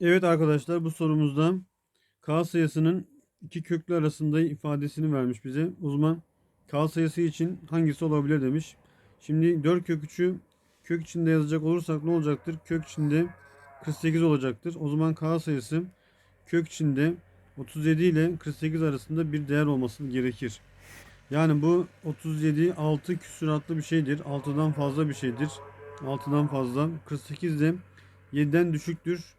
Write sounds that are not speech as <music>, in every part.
Evet arkadaşlar bu sorumuzda K sayısının iki köklü arasında ifadesini vermiş bize. O zaman K sayısı için hangisi olabilir demiş. Şimdi 4 kök 3'ü kök içinde yazacak olursak ne olacaktır? Kök içinde 48 olacaktır. O zaman K sayısı kök içinde 37 ile 48 arasında bir değer olması gerekir. Yani bu 37 6 küsuratlı bir şeydir. 6'dan fazla bir şeydir. 6'dan fazla. 48 de 7'den düşüktür.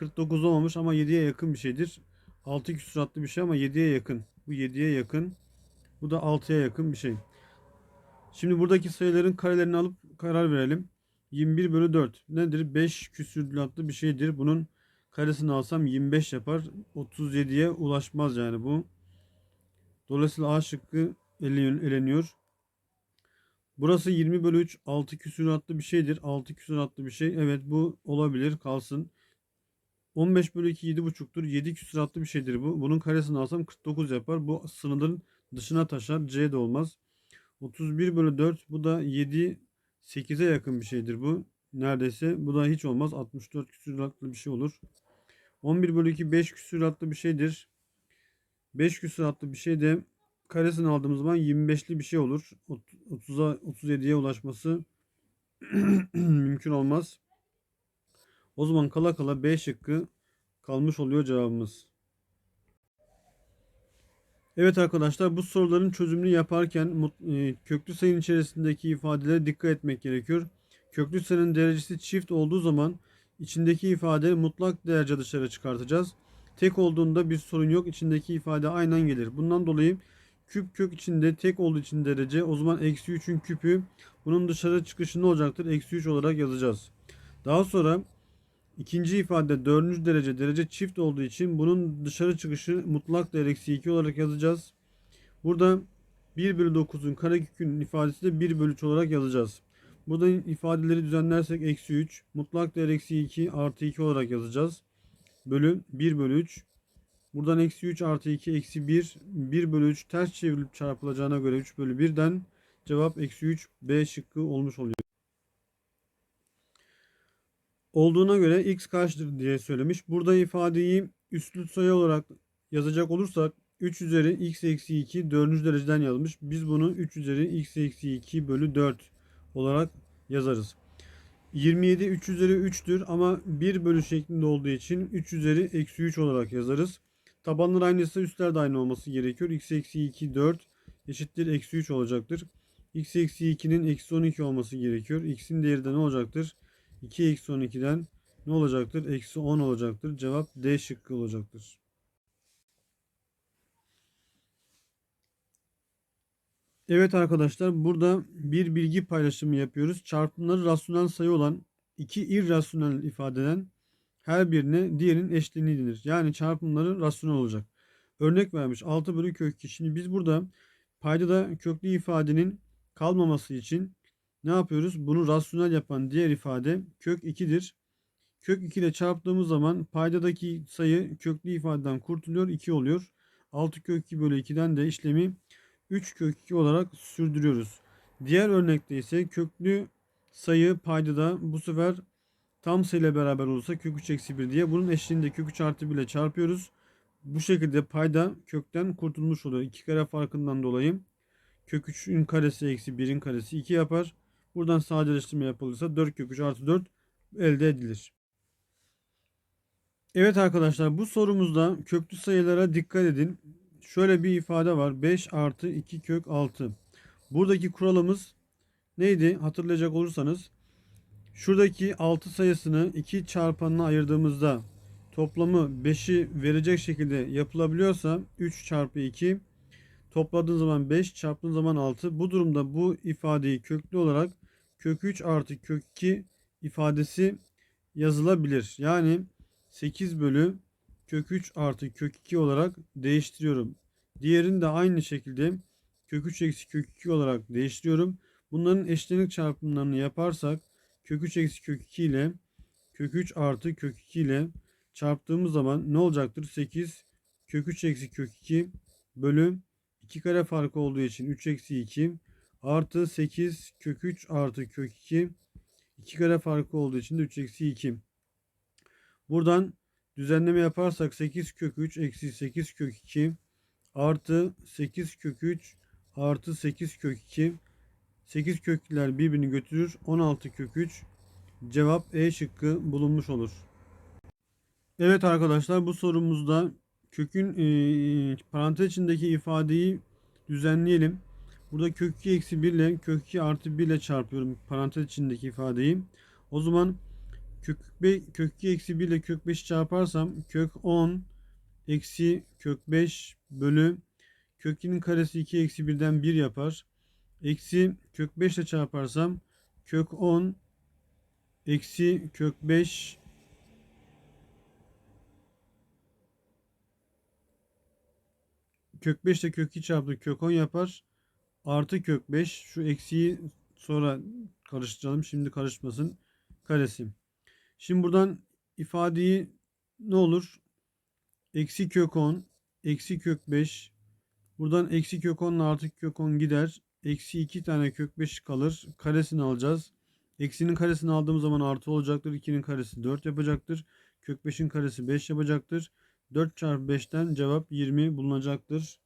49 olmamış ama 7'ye yakın bir şeydir. 6 küsuratlı bir şey ama 7'ye yakın. Bu 7'ye yakın. Bu da 6'ya yakın bir şey. Şimdi buradaki sayıların karelerini alıp karar verelim. 21 bölü 4 nedir? 5 küsuratlı bir şeydir. Bunun karesini alsam 25 yapar. 37'ye ulaşmaz yani bu. Dolayısıyla A şıkkı eleniyor. Burası 20 bölü 3 6 küsuratlı bir şeydir. 6 küsuratlı bir şey. Evet bu olabilir kalsın. 15 bölü 2 7,5'tur. 7 küsuratlı bir şeydir bu. Bunun karesini alsam 49 yapar. Bu sınırın dışına taşar. C de olmaz. 31 bölü 4 bu da 7 8'e yakın bir şeydir bu. Neredeyse bu da hiç olmaz. 64 küsuratlı bir şey olur. 11 bölü 2 5 küsuratlı bir şeydir. 5 küsuratlı bir şey de karesini aldığımız zaman 25'li bir şey olur. 30'a 37'ye ulaşması <clears throat> mümkün olmaz. O zaman kala kala B şıkkı kalmış oluyor cevabımız. Evet arkadaşlar bu soruların çözümünü yaparken e, köklü sayının içerisindeki ifadelere dikkat etmek gerekiyor. Köklü sayının derecesi çift olduğu zaman içindeki ifade mutlak derece dışarı çıkartacağız. Tek olduğunda bir sorun yok. İçindeki ifade aynen gelir. Bundan dolayı küp kök içinde tek olduğu için derece o zaman eksi 3'ün küpü bunun dışarı çıkışı ne olacaktır? Eksi 3 olarak yazacağız. Daha sonra ikinci ifade dördüncü derece derece çift olduğu için bunun dışarı çıkışı mutlak değer eksi 2 olarak yazacağız. Burada 1 bölü 9'un karekökünün ifadesi de 1 bölü 3 olarak yazacağız. Burada ifadeleri düzenlersek eksi 3 mutlak değer eksi 2 artı 2 olarak yazacağız. Bölü 1 bölü 3 Buradan eksi 3 artı 2 eksi 1. 1 bölü 3 ters çevrilip çarpılacağına göre 3 bölü 1'den cevap eksi 3 B şıkkı olmuş oluyor. Olduğuna göre x kaçtır diye söylemiş. Burada ifadeyi üstlü sayı olarak yazacak olursak 3 üzeri x eksi 2 4. dereceden yazmış. Biz bunu 3 üzeri x eksi 2 bölü 4 olarak yazarız. 27 3 üzeri 3'tür ama 1 bölü şeklinde olduğu için 3 üzeri eksi 3 olarak yazarız. Tabanlar aynıysa üstler de aynı olması gerekiyor. x eksi 2 4 eşittir eksi 3 olacaktır. x eksi 2'nin eksi 12 olması gerekiyor. x'in değeri de ne olacaktır? 2 eksi 12'den ne olacaktır? Eksi 10 olacaktır. Cevap D şıkkı olacaktır. Evet arkadaşlar burada bir bilgi paylaşımı yapıyoruz. Çarpımları rasyonel sayı olan iki irrasyonel ifadeden her birine diğerinin eşleniği denir. Yani çarpımları rasyonel olacak. Örnek vermiş 6 bölü kök 2. Şimdi biz burada paydada köklü ifadenin kalmaması için ne yapıyoruz? Bunu rasyonel yapan diğer ifade kök 2'dir. Kök 2 ile çarptığımız zaman paydadaki sayı köklü ifadeden kurtuluyor. 2 oluyor. 6 kök 2 bölü 2'den de işlemi 3 kök 2 olarak sürdürüyoruz. Diğer örnekte ise köklü sayı paydada bu sefer tam sayı ile beraber olursa kök 3 eksi 1 diye bunun eşliğinde kök 3 artı 1 ile çarpıyoruz. Bu şekilde payda kökten kurtulmuş oluyor. 2 kare farkından dolayı kök 3'ün karesi eksi 1'in karesi 2 yapar. Buradan sadeleştirme yapılırsa 4 kök 3 artı 4 elde edilir. Evet arkadaşlar bu sorumuzda köklü sayılara dikkat edin. Şöyle bir ifade var. 5 artı 2 kök 6. Buradaki kuralımız neydi? Hatırlayacak olursanız şuradaki 6 sayısını 2 çarpanına ayırdığımızda toplamı 5'i verecek şekilde yapılabiliyorsa 3 çarpı 2 topladığın zaman 5 çarptığın zaman 6. Bu durumda bu ifadeyi köklü olarak kök 3 artı kök 2 ifadesi yazılabilir. Yani 8 bölü kök 3 artı kök 2 olarak değiştiriyorum. Diğerini de aynı şekilde kök 3 eksi kök 2 olarak değiştiriyorum. Bunların eşlenik çarpımlarını yaparsak kök 3 eksi kök 2 ile kök 3 artı kök 2 ile çarptığımız zaman ne olacaktır? 8 kök 3 eksi kök 2 bölü 2 kare farkı olduğu için 3 eksi 2 artı 8 kök 3 artı kök 2 2 kare farkı olduğu için de 3 eksi 2. Buradan Düzenleme yaparsak 8 kök 3 eksi 8 kök 2 artı 8 kök 3 artı 8 kök 2 8 kökler birbirini götürür. 16 kök 3 cevap E şıkkı bulunmuş olur. Evet arkadaşlar bu sorumuzda kökün e, parantez içindeki ifadeyi düzenleyelim. Burada kök 2 eksi 1 ile kök 2 artı 1 ile çarpıyorum parantez içindeki ifadeyi. O zaman kök, be, kök 2 eksi 1 ile kök 5 çarparsam kök 10 eksi kök 5 bölü kök 2'nin karesi 2 eksi 1'den 1 yapar. Eksi kök 5 ile çarparsam kök 10 eksi kök 5 kök 5 ile kök 2 çarptı kök 10 yapar. Artı kök 5 şu eksiği sonra karıştıralım. Şimdi karışmasın. Karesi. Şimdi buradan ifadeyi ne olur? Eksi kök 10 eksi kök 5 buradan eksi kök 10 ile artı kök 10 gider. Eksi 2 tane kök 5 kalır. Karesini alacağız. Eksinin karesini aldığımız zaman artı olacaktır. 2'nin karesi 4 yapacaktır. Kök 5'in karesi 5 yapacaktır. 4 çarpı 5'ten cevap 20 bulunacaktır.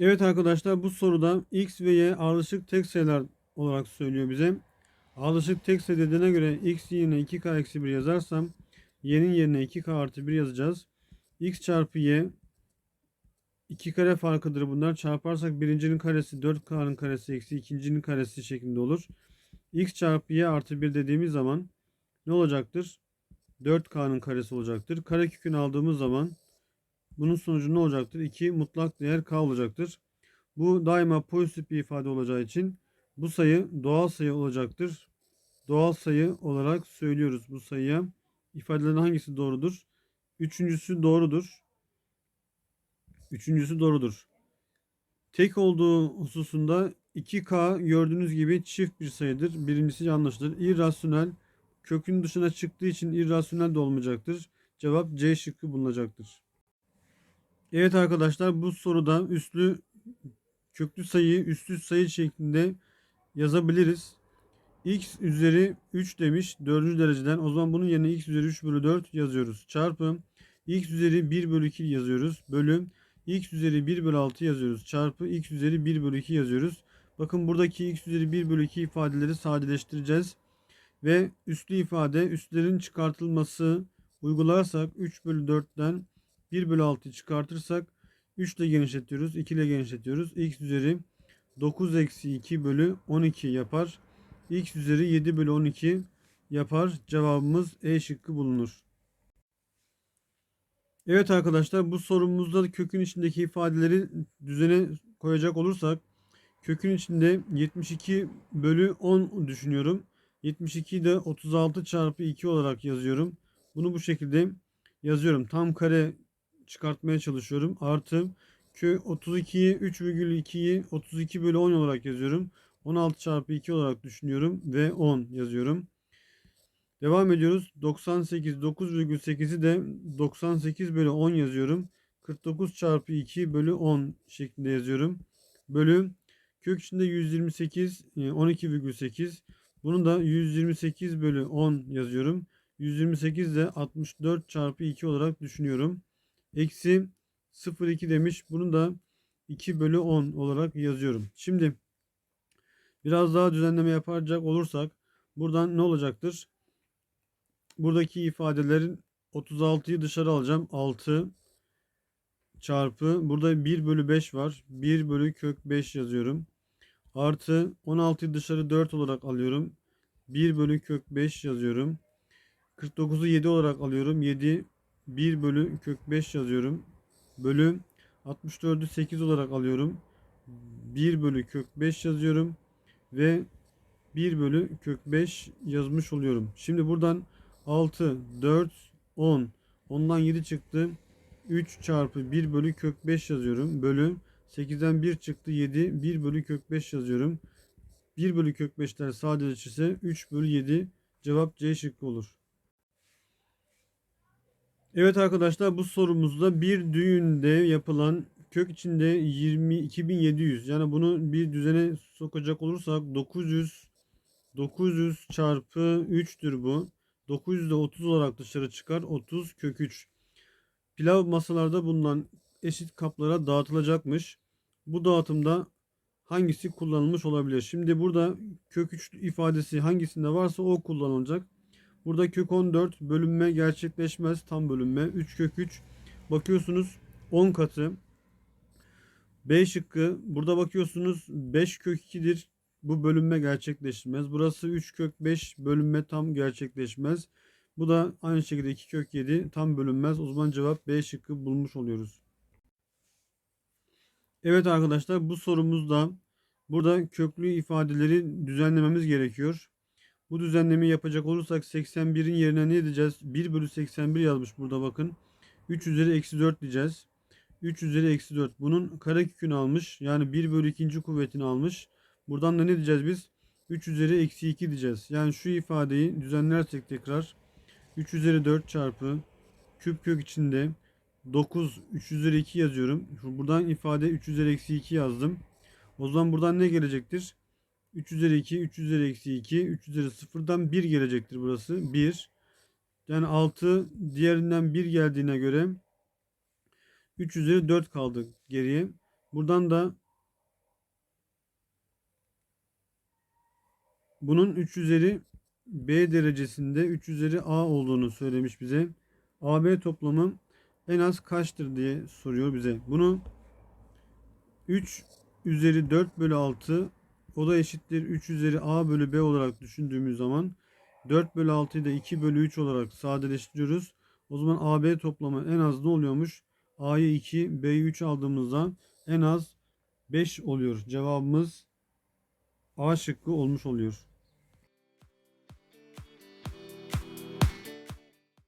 Evet arkadaşlar bu soruda x ve y ardışık tek sayılar olarak söylüyor bize. Ardışık tek sayı dediğine göre x yerine 2k eksi 1 yazarsam y'nin yerine 2k artı 1 yazacağız. x çarpı y 2 kare farkıdır bunlar. Çarparsak birincinin karesi 4k'nın karesi eksi ikincinin karesi şeklinde olur. x çarpı y artı 1 dediğimiz zaman ne olacaktır? 4k'nın karesi olacaktır. Karekökünü aldığımız zaman bunun sonucu ne olacaktır? 2 mutlak değer k olacaktır. Bu daima pozitif bir ifade olacağı için bu sayı doğal sayı olacaktır. Doğal sayı olarak söylüyoruz bu sayıya. İfadelerin hangisi doğrudur? Üçüncüsü doğrudur. Üçüncüsü doğrudur. Tek olduğu hususunda 2k gördüğünüz gibi çift bir sayıdır. Birincisi yanlıştır. İrrasyonel kökün dışına çıktığı için irrasyonel de olmayacaktır. Cevap C şıkkı bulunacaktır. Evet arkadaşlar bu soruda üslü köklü sayıyı üstlü sayı şeklinde yazabiliriz. x üzeri 3 demiş 4. dereceden. O zaman bunun yerine x üzeri 3 bölü 4 yazıyoruz. Çarpı x üzeri 1 bölü 2 yazıyoruz. Bölü x üzeri 1 bölü 6 yazıyoruz. Çarpı x üzeri 1 bölü 2 yazıyoruz. Bakın buradaki x üzeri 1 bölü 2 ifadeleri sadeleştireceğiz. Ve üslü ifade üstlerin çıkartılması uygularsak 3 bölü 4'ten 1 bölü 6'yı çıkartırsak 3 ile genişletiyoruz. 2 ile genişletiyoruz. x üzeri 9 eksi 2 bölü 12 yapar. x üzeri 7 bölü 12 yapar. Cevabımız E şıkkı bulunur. Evet arkadaşlar bu sorumuzda kökün içindeki ifadeleri düzene koyacak olursak kökün içinde 72 bölü 10 düşünüyorum. 72'yi de 36 çarpı 2 olarak yazıyorum. Bunu bu şekilde yazıyorum. Tam kare çıkartmaya çalışıyorum. Artı kö 32'yi 3,2'yi 32 bölü 10 olarak yazıyorum. 16 çarpı 2 olarak düşünüyorum ve 10 yazıyorum. Devam ediyoruz. 98 9,8'i de 98 bölü 10 yazıyorum. 49 çarpı 2 bölü 10 şeklinde yazıyorum. Bölü kök içinde 128 12,8 bunu da 128 bölü 10 yazıyorum. 128 de 64 çarpı 2 olarak düşünüyorum. Eksi 0,2 demiş. Bunu da 2 bölü 10 olarak yazıyorum. Şimdi biraz daha düzenleme yapacak olursak buradan ne olacaktır? Buradaki ifadelerin 36'yı dışarı alacağım. 6 çarpı burada 1 bölü 5 var. 1 bölü kök 5 yazıyorum. Artı 16'yı dışarı 4 olarak alıyorum. 1 bölü kök 5 yazıyorum. 49'u 7 olarak alıyorum. 7 1 bölü kök 5 yazıyorum. Bölü 64'ü 8 olarak alıyorum. 1 bölü kök 5 yazıyorum. Ve 1 bölü kök 5 yazmış oluyorum. Şimdi buradan 6, 4, 10. Ondan 7 çıktı. 3 çarpı 1 bölü kök 5 yazıyorum. Bölü 8'den 1 çıktı 7. 1 bölü kök 5 yazıyorum. 1 bölü kök 5'ler sadeleşirse 3 bölü 7 cevap C şıkkı olur. Evet arkadaşlar bu sorumuzda bir düğünde yapılan kök içinde 22.700 yani bunu bir düzene sokacak olursak 900 900 çarpı 3'tür bu. 900'de 30 olarak dışarı çıkar. 30 kök 3. Pilav masalarda bulunan eşit kaplara dağıtılacakmış. Bu dağıtımda hangisi kullanılmış olabilir? Şimdi burada kök 3 ifadesi hangisinde varsa o kullanılacak. Burada kök 14 bölünme gerçekleşmez. Tam bölünme. 3 kök 3. Bakıyorsunuz 10 katı. B şıkkı. Burada bakıyorsunuz 5 kök 2'dir. Bu bölünme gerçekleşmez. Burası 3 kök 5 bölünme tam gerçekleşmez. Bu da aynı şekilde 2 kök 7 tam bölünmez. O zaman cevap B şıkkı bulmuş oluyoruz. Evet arkadaşlar bu sorumuzda burada köklü ifadeleri düzenlememiz gerekiyor. Bu düzenlemeyi yapacak olursak 81'in yerine ne diyeceğiz? 1 bölü 81 yazmış burada bakın. 3 üzeri eksi 4 diyeceğiz. 3 üzeri eksi 4. Bunun karekökünü almış. Yani 1 bölü 2. kuvvetini almış. Buradan da ne diyeceğiz biz? 3 üzeri eksi 2 diyeceğiz. Yani şu ifadeyi düzenlersek tekrar 3 üzeri 4 çarpı küp kök içinde 9 3 üzeri 2 yazıyorum. Buradan ifade 3 üzeri eksi 2 yazdım. O zaman buradan ne gelecektir? 3 üzeri 2, 3 üzeri eksi 2, 3 üzeri 0'dan 1 gelecektir burası. 1. Yani 6 diğerinden 1 geldiğine göre 3 üzeri 4 kaldı geriye. Buradan da bunun 3 üzeri B derecesinde 3 üzeri A olduğunu söylemiş bize. AB toplamı en az kaçtır diye soruyor bize. Bunu 3 üzeri 4 bölü 6 o da eşittir 3 üzeri A bölü B olarak düşündüğümüz zaman 4 bölü 6'yı da 2 bölü 3 olarak sadeleştiriyoruz. O zaman AB toplamı en az ne oluyormuş? A'yı 2, B'yi 3 aldığımızda en az 5 oluyor. Cevabımız A şıkkı olmuş oluyor.